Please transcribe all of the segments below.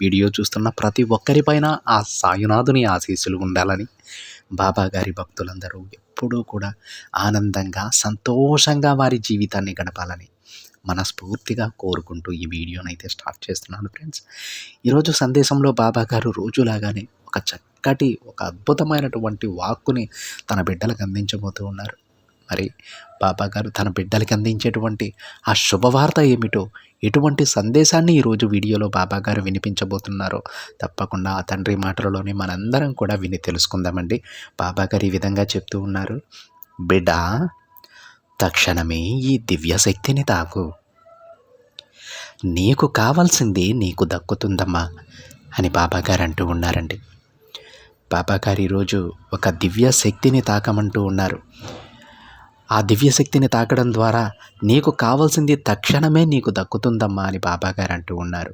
Video చూస్తున్న ప్రతి ఒక్కరిపైన ఆ సాయునాథుని ఆశీస్సులు ఉండాలని బాబా గారి భక్తులందరూ ఎప్పుడూ కూడా ఆనందంగా సంతోషంగా వారి జీవితాన్ని గడపాలని మనస్ఫూర్తిగా కోరుకుంటూ ఈ వీడియోని అయితే స్టార్ట్ చేస్తున్నాను ఫ్రెండ్స్. ఈరోజు సందేశంలో బాబా గారు రోజులాగానే ఒక చక్కటి ఒక అద్భుతమైనటువంటి వాక్కుని తన బిడ్డలకు అందించబోతూ ఉన్నారు. మరి బాబా గారు తన బిడ్డలకి అందించేటువంటి ఆ శుభవార్త ఏమిటో ఎటువంటి సందేశాన్ని ఈరోజు వీడియోలో బాబా గారు వినిపించబోతున్నారో తప్పకుండా ఆ తండ్రి మాటలలోనే మనందరం కూడా విని తెలుసుకుందామండి. బాబా గారు ఈ విధంగా చెప్తూ ఉన్నారు. బిడ్డ తక్షణమే ఈ దివ్య శక్తిని తాకు నీకు కావాల్సింది నీకు దక్కుతుందమ్మా అని బాబాగారు అంటూ ఉన్నారండి. బాబాగారు ఈరోజు ఒక దివ్య శక్తిని తాకమంటూ ఉన్నారు. ఆ దివ్య శక్తిని తాకడం ద్వారా నీకు కావాల్సింది తక్షణమే నీకు దక్కుతుందమ్మా అని బాబాగారు అంటూ ఉన్నారు.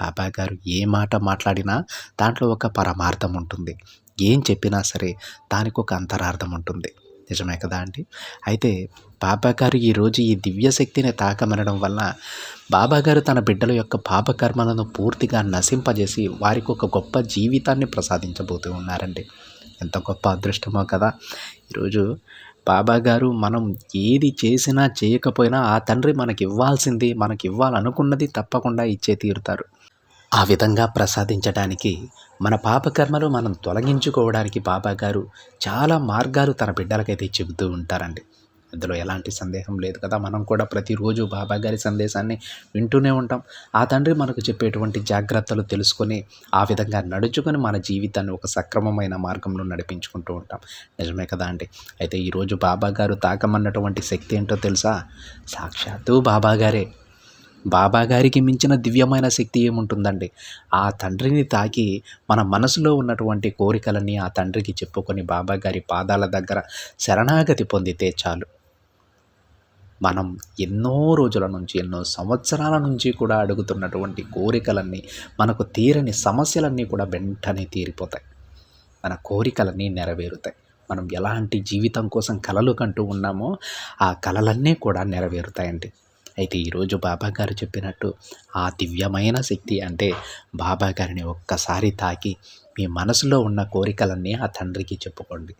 బాబాగారు ఏ మాట మాట్లాడినా దాంట్లో ఒక పరమార్థం ఉంటుంది. ఏం చెప్పినా సరే దానికి ఒక అంతరార్థం ఉంటుంది. నిజమే కదా అండి? అయితే బాబాగారు ఈరోజు ఈ దివ్యశక్తిని తాకమనడం వల్ల బాబాగారు తన బిడ్డల యొక్క పాపకర్మలను పూర్తిగా నశింపజేసి వారికి ఒక గొప్ప జీవితాన్ని ప్రసాదించబోతూ ఉన్నారండి. ఎంత గొప్ప అదృష్టమో కదా! ఈరోజు బాబా గారు మనం ఏది చేసినా చేయకపోయినా ఆ తండ్రి మనకి ఇవ్వాల్సింది మనకి ఇవ్వాలనుకున్నది తప్పకుండా ఇచ్చే తీరుతారు. ఆ విధంగా ప్రసాదించడానికి మన పాపకర్మలు మనం తొలగించుకోవడానికి బాబాగారు చాలా మార్గాలు తన బిడ్డలకైతే చెబుతూ ఉంటారండి. అందులో ఎలాంటి సందేహం లేదు కదా. మనం కూడా ప్రతిరోజు బాబా గారి సందేశాన్ని వింటూనే ఉంటాం. ఆ తండ్రి మనకు చెప్పేటువంటి జాగ్రత్తలు తెలుసుకొని ఆ విధంగా నడుచుకొని మన జీవితాన్ని ఒక సక్రమమైన మార్గంలో నడిపించుకుంటూ ఉంటాం. నిజమే కదా అండి. అయితే ఈరోజు బాబా గారు తాకమన్నటువంటి శక్తి ఏంటో తెలుసా? సాక్షాత్తు బాబా గారే. బాబా గారికి మించిన దివ్యమైన శక్తి ఏముంటుందండి? ఆ తండ్రిని తాకి మన మనసులో ఉన్నటువంటి కోరికలన్నీ ఆ తండ్రికి చెప్పుకొని బాబాగారి పాదాల దగ్గర శరణాగతి పొందితే చాలు. మనం ఎన్నో రోజుల నుంచి ఎన్నో సంవత్సరాల నుంచి కూడా అడుగుతున్నటువంటి కోరికలన్నీ మనకు తీరని సమస్యలన్నీ కూడా వెంటనే తీరిపోతాయి. మన కోరికలన్నీ నెరవేరుతాయి. మనం ఎలాంటి జీవితం కోసం కలలు కంటూ ఉన్నామో ఆ కలలన్నీ కూడా నెరవేరుతాయండి. అయితే ఈరోజు బాబా గారు చెప్పినట్టు ఆ దివ్యమైన శక్తి అంటే బాబా గారిని ఒక్కసారి తాకి మీ మనసులో ఉన్న కోరికలన్నీ ఆ తండ్రికి చెప్పుకోండి.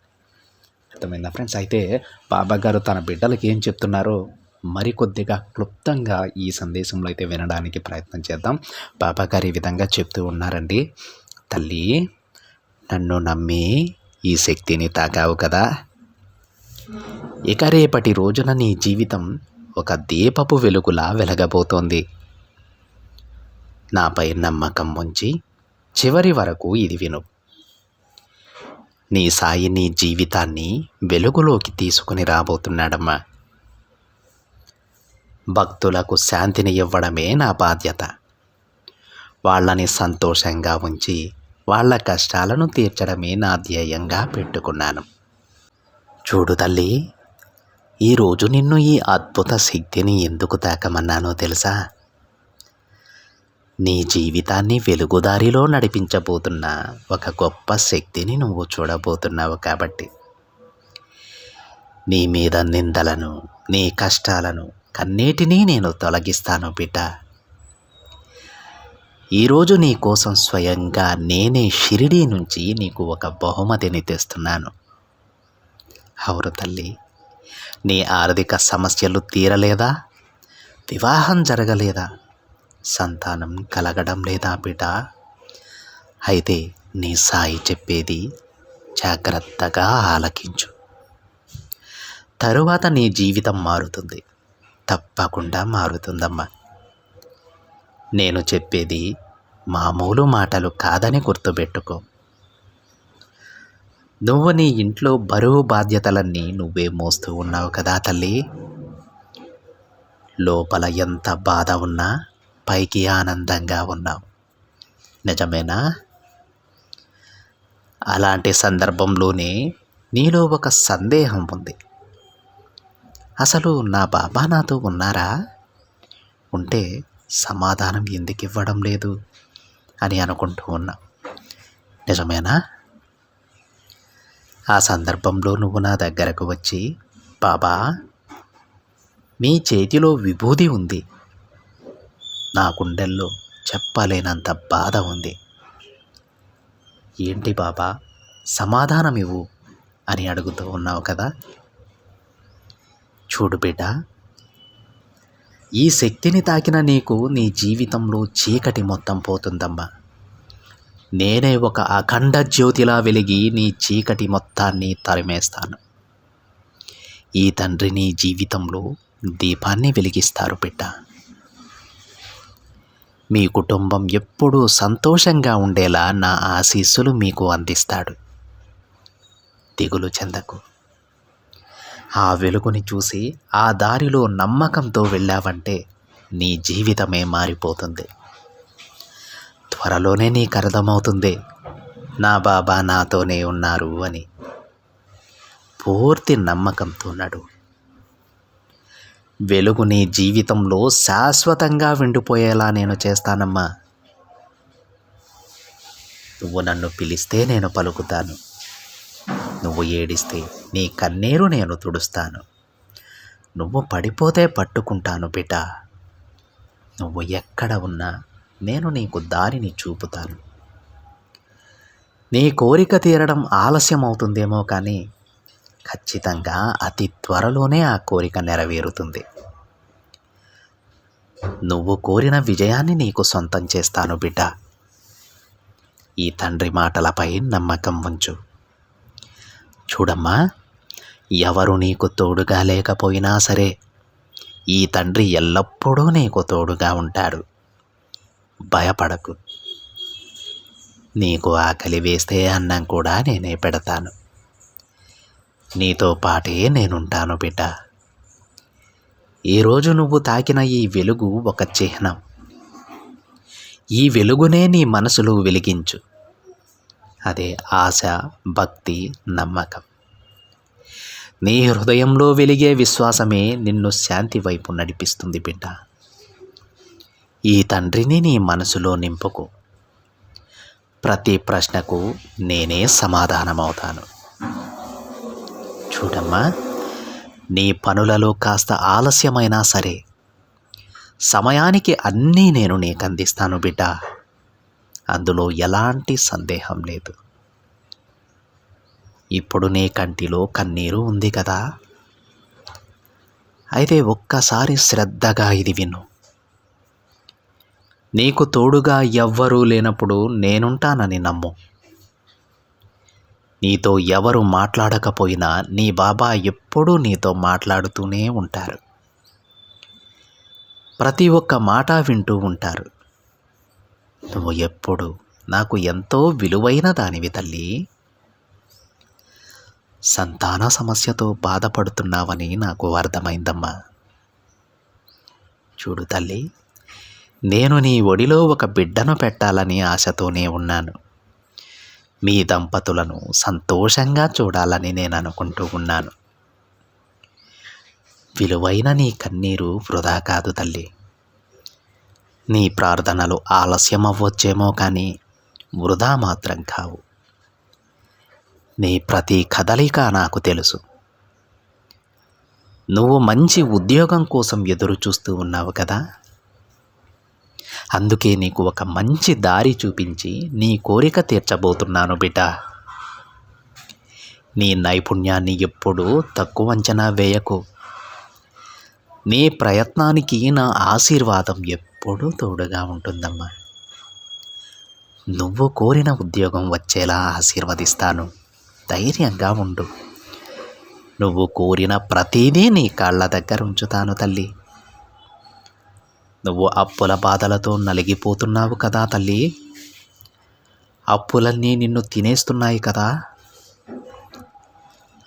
అర్థమైందా ఫ్రెండ్స్? అయితే బాబా గారు తన బిడ్డలకి ఏం చెప్తున్నారో మరికొద్దిగా క్లుప్తంగా ఈ సందేశంలో అయితే వినడానికి ప్రయత్నం చేద్దాం. బాబా గారు ఈ విధంగా చెప్తూ ఉన్నారండి. తల్లి నన్ను నమ్మి ఈ శక్తిని తాకావు కదా. ఇక రేపటి రోజున నీ జీవితం ఒక దీపపు వెలుగులా వెలగబోతోంది. నాపై నమ్మకం ఉంచి చివరి వరకు ఇది విను. నీ సాయి నీ జీవితాన్ని వెలుగులోకి తీసుకుని రాబోతున్నాడమ్మా. భక్తులకు శాంతిని ఇవ్వడమే నా బాధ్యత. వాళ్ళని సంతోషంగా ఉంచి వాళ్ళ కష్టాలను తీర్చడమే నా ధ్యేయంగా పెట్టుకున్నాను. చూడు తల్లి ఈరోజు నిన్ను ఈ అద్భుత శక్తిని ఎందుకు తాకమన్నానో తెలుసా? నీ జీవితాన్ని వెలుగుదారిలో నడిపించబోతున్న ఒక గొప్ప శక్తిని నువ్వు చూడబోతున్నావు కాబట్టి. నీ మీద నిందలను నీ కష్టాలను కన్నేటినీ నేను తొలగిస్తాను బిడ్డ. ఈరోజు నీ కోసం స్వయంగా నేనే షిరిడీ నుంచి నీకు ఒక బహుమతిని తెస్తున్నాను. అవును తల్లి నీ ఆర్థిక సమస్యలు తీరలేదా? వివాహం జరగలేదా? సంతానం కలగడం లేదా బిడ్డ? అయితే నీ సాయి చెప్పేది జాగ్రత్తగా ఆలకించు. తరువాత నీ జీవితం మారుతుంది. తప్పకుండా మారుతుందమ్మా. నేను చెప్పేది మామూలు మాటలు కాదని గుర్తుపెట్టుకో. నువ్వు నీ ఇంట్లో బరువు బాధ్యతలన్నీ నువ్వే మోస్తూ ఉన్నావు కదా తల్లి. లోపల ఎంత బాధ ఉన్నా పైకి ఆనందంగా ఉన్నాం. నిజమేనా? అలాంటి సందర్భంలోనే నీలో ఒక సందేహం ఉంది. అసలు నా బాబా నాతో ఉన్నారా? ఉంటే సమాధానం ఎందుకు ఇవ్వడం లేదు అని అనుకుంటూ ఉన్నా. నిజమేనా? ఆ సందర్భంలో నువ్వు నా దగ్గరకు వచ్చి బాబా మీ చేతిలో విభూది ఉంది. నా గుండెల్లో చెప్పలేనంత బాధ ఉంది. ఏంటి బాబా? సమాధానం ఇవ్వు అని అడుగుతూ ఉన్నావు కదా? చూడు బిడ్డ ఈ శక్తిని తాకిన నీకు నీ జీవితంలో చీకటి మొత్తం పోతుందమ్మా. నేనే ఒక అఖండ జ్యోతిలా వెలిగి నీ చీకటి మొత్తాన్ని తరిమేస్తాను. ఈ తండ్రి నీ జీవితంలో దీపాన్ని వెలిగిస్తారు బిడ్డ. మీ కుటుంబం ఎప్పుడూ సంతోషంగా ఉండేలా నా ఆశీస్సులు మీకు అందిస్తాడు. దిగులు చెందకు. ఆ వెలుగుని చూసి ఆ దారిలో నమ్మకంతో వెళ్ళావంటే నీ జీవితమే మారిపోతుంది. త్వరలోనే నీకు అర్థమవుతుంది. నా బాబా నాతోనే ఉన్నారు అని. పూర్తి నమ్మకంతో నడు. వెలుగు నీ జీవితంలో శాశ్వతంగా విండిపోయేలా నేను చేస్తానమ్మా. నువ్వు నన్ను పిలిస్తే నేను పలుకుతాను. నువ్వు ఏడిస్తే నీ కన్నీరు నేను తుడుస్తాను. నువ్వు పడిపోతే పట్టుకుంటాను బిడ్డ నువ్వు ఎక్కడ ఉన్నా నేను నీకు దారిని చూపుతాను. నీ కోరిక తీరడం ఆలస్యం అవుతుందేమో కానీ ఖచ్చితంగా అతి త్వరలోనే ఆ కోరిక నెరవేరుతుంది. నువ్వు కోరిన విజయాన్ని నీకు సొంతం చేస్తాను బిడ్డ. ఈ తండ్రి మాటలపై నమ్మకం ఉంచు. చూడమ్మా ఎవరు నీకు తోడుగా లేకపోయినా సరే ఈ తండ్రి ఎల్లప్పుడూ నీకు తోడుగా ఉంటాడు. భయపడకు. నీకు ఆకలి వేస్తే అన్నం కూడా నేనే పెడతాను. నీతో పాటే నేనుంటాను బిడ్డ. ఈరోజు నువ్వు తాకిన ఈ వెలుగు ఒక చిహ్నం. ఈ వెలుగునే నీ మనసులో వెలిగించు. అదే ఆశ భక్తి నమ్మకం. నీ హృదయంలో వెలిగే విశ్వాసమే నిన్ను శాంతి వైపు నడిపిస్తుంది బిడ్డ. ఈ తండ్రిని నీ మనసులో నింపుకు. ప్రతి ప్రశ్నకు నేనే సమాధానమవుతాను. చూడమ్మా నీ పనులలో కాస్త ఆలస్యమైనా సరే. సమయానికి అన్నీ నేను నీకు అందిస్తాను బిడ్డ. అందులో ఎలాంటి సందేహం లేదు. ఇప్పుడు నీ కంటిలో కన్నీరు ఉంది కదా. అయితే ఒక్కసారి శ్రద్ధగా ఇది విను. నీకు తోడుగా ఎవ్వరూ లేనప్పుడు నేనుంటానని నమ్ము. నీతో ఎవరు మాట్లాడకపోయినా నీ బాబా ఎప్పుడూ నీతో మాట్లాడుతూనే ఉంటారు. ప్రతి ఒక్క మాట వింటూ ఉంటారు. నువ్వు ఎప్పుడు నాకు ఎంతో విలువైన దానివి తల్లి. సంతాన సమస్యతో బాధపడుతున్నావని నాకు అర్థమైందమ్మా. చూడు తల్లి నేను నీ ఒడిలో ఒక బిడ్డను పెట్టాలని ఆశతోనే ఉన్నాను. మీ దంపతులను సంతోషంగా చూడాలని నేను అనుకుంటూ ఉన్నాను. విలువైన నీ కన్నీరు వృధా కాదు తల్లి. నీ ప్రార్థనలు ఆలస్యం అవ్వచ్చేమో కానీ వృధా మాత్రం కావు. నీ ప్రతి కదలిక నాకు తెలుసు. నువ్వు మంచి ఉద్యోగం కోసం ఎదురు చూస్తూ ఉన్నావు కదా? అందుకే నీకు ఒక మంచి దారి చూపించి నీ కోరిక తీర్చబోతున్నాను బిడ్డ. నీ నైపుణ్యాన్ని ఎప్పుడూ తక్కువ అంచనా వేయకు. నీ ప్రయత్నానికి నా ఆశీర్వాదం ఎప్పుడూ తోడుగా ఉంటుందమ్మా. నువ్వు కోరిన ఉద్యోగం వచ్చేలా ఆశీర్వదిస్తాను. ధైర్యంగా ఉండు. నువ్వు కోరిన ప్రతిదీ నీ కాళ్ళ దగ్గర ఉంచుతాను తల్లి. నువ్వు అప్పుల బాధలతో నలిగిపోతున్నావు కదా తల్లి. అప్పులన్నీ నిన్ను తినేస్తున్నాయి కదా.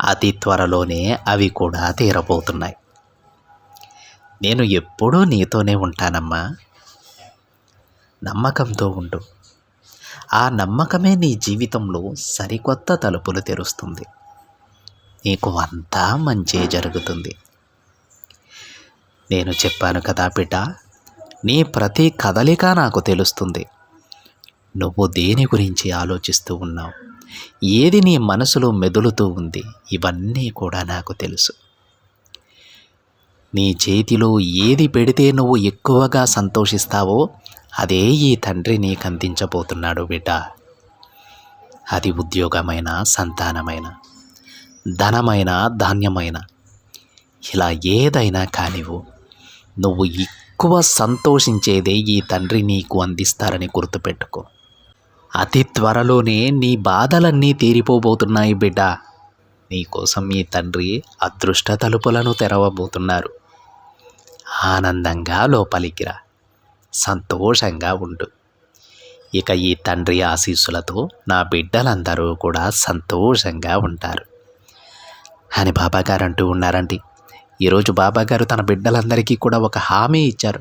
అతి త్వరలోనే అవి కూడా తీరబోతున్నాయి. నేను ఎప్పుడూ నీతోనే ఉంటానమ్మా. నమ్మకంతో ఉండు. ఆ నమ్మకమే నీ జీవితంలో సరికొత్త తలుపులు తెరుస్తుంది. నీకు అంతా మంచి జరుగుతుంది. నేను చెప్పాను కదా బిడ్డ నీ ప్రతి కదలిక నాకు తెలుస్తుంది. నువ్వు దేని గురించి ఆలోచిస్తూ ఉన్నావు? ఏది నీ మనసులో మెదులుతూ ఉంది? ఇవన్నీ కూడా నాకు తెలుసు. నీ చేతిలో ఏది పెడితే నువ్వు ఎక్కువగా సంతోషిస్తావో అదే ఈ తండ్రి నీకు అందించబోతున్నాడు బిడ్డ. అది ఉద్యోగమైన సంతానమైన ధనమైన ధాన్యమైన ఇలా ఏదైనా కానివ్వు. నువ్వు ఎక్కువ సంతోషించేదే ఈ తండ్రి నీకు అందిస్తారని గుర్తుపెట్టుకో. అతి త్వరలోనే నీ బాధలన్నీ తీరిపోబోతున్నాయి బిడ్డ. నీకోసం ఈ తండ్రి అదృష్ట తలుపులను తెరవబోతున్నారు. ఆనందంగా లోపలికిరా సంతోషంగా ఉండు. ఇక ఈ తండ్రి ఆశీస్సులతో నా బిడ్డలందరూ కూడా సంతోషంగా ఉంటారు. అని బాబాగారు అంటూ ఉన్నారండి ఈరోజు బాబాగారు తన బిడ్డలందరికీ కూడా ఒక హామీ ఇచ్చారు.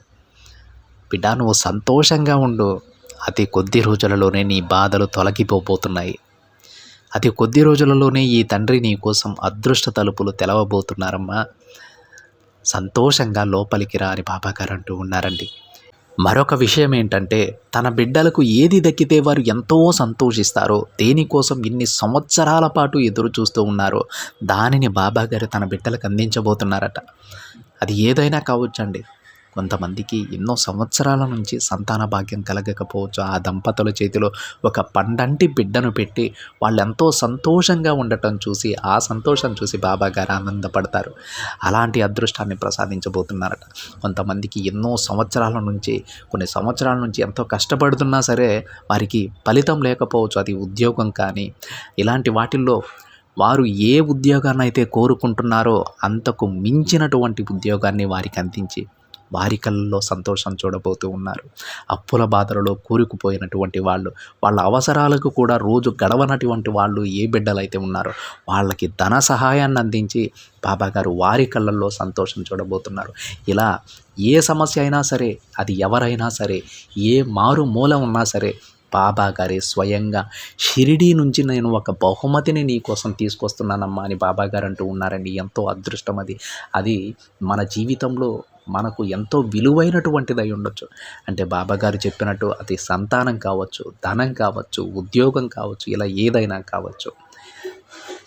బిడ్డ నువ్వు సంతోషంగా ఉండు. అతి కొద్ది రోజులలోనే నీ బాధలు తొలగిపోబోతున్నాయి. అతి కొద్ది రోజులలోనే ఈ తండ్రి నీ కోసం అదృష్ట తలుపులు తెలవబోతున్నారమ్మా. సంతోషంగా లోపలికి రా అని బాబాగారు అంటూ ఉన్నారండి. మరొక విషయం ఏంటంటే తన బిడ్డలకు ఏది దక్కితే వారు ఎంతో సంతోషిస్తారో దేనికోసం ఇన్ని సంవత్సరాల పాటు ఎదురు చూస్తూ ఉన్నారో దానిని బాబాగారు తన బిడ్డలకు అందించబోతున్నారట. అది ఏదైనా కావచ్చండి. కొంతమందికి ఎన్నో సంవత్సరాల నుంచి సంతాన భాగ్యం కలగకపోవచ్చు. ఆ దంపతుల చేతిలో ఒక పండంటి బిడ్డను పెట్టి వాళ్ళెంతో సంతోషంగా ఉండటం చూసి ఆ సంతోషం చూసి బాబా గారు ఆనందపడతారు. అలాంటి అదృష్టాన్ని ప్రసాదించబోతున్నారట. కొంతమందికి ఎన్నో సంవత్సరాల నుంచి కొన్ని సంవత్సరాల నుంచి ఎంతో కష్టపడుతున్నా సరే వారికి ఫలితం లేకపోవచ్చు అది ఉద్యోగం కానీ. ఇలాంటి వాటిల్లో వారు ఏ ఉద్యోగాన్ని అయితే కోరుకుంటున్నారో అంతకు మించినటువంటి ఉద్యోగాన్ని వారికి అందించి వారి కళ్ళల్లో సంతోషం చూడబోతూ ఉన్నారు. అప్పుల బాధలలో కూరుకుపోయినటువంటి వాళ్ళు వాళ్ళ అవసరాలకు కూడా రోజు గడవనటువంటి వాళ్ళు ఏ బిడ్డలైతే ఉన్నారో వాళ్ళకి ధన సహాయాన్ని అందించి బాబాగారు వారి కళ్ళల్లో సంతోషం చూడబోతున్నారు. ఇలా ఏ సమస్య అయినా సరే అది ఎవరైనా సరే ఏ మారు మూల ఉన్నా సరే బాబా గారే స్వయంగా షిరిడీ నుంచి నేను ఒక బహుమతిని నీ కోసం తీసుకొస్తున్నానమ్మా అని బాబాగారు అంటూ ఉన్నారండి. ఎంతో అదృష్టం అది. అది మన జీవితంలో మనకు ఎంతో విలువైనటువంటిది అయి ఉండొచ్చు. అంటే బాబాగారు చెప్పినట్టు అది సంతానం కావచ్చు ధనం కావచ్చు ఉద్యోగం కావచ్చు ఇలా ఏదైనా కావచ్చు.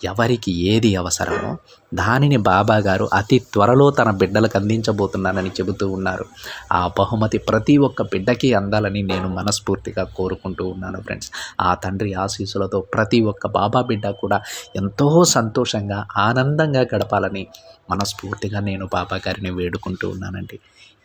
ఎవరికి ఏది అవసరమో దానిని బాబా గారు అతి త్వరలో తన బిడ్డలకు అందించబోతున్నానని చెబుతూ ఉన్నారు. ఆ బహుమతి ప్రతి ఒక్క బిడ్డకి అందాలని నేను మనస్ఫూర్తిగా కోరుకుంటూ ఉన్నాను ఫ్రెండ్స్. ఆ తండ్రి ఆశీస్సులతో ప్రతి ఒక్క బాబా బిడ్డ కూడా ఎంతో సంతోషంగా ఆనందంగా గడపాలని మనస్ఫూర్తిగా నేను బాబా గారిని వేడుకుంటూ ఉన్నానండి.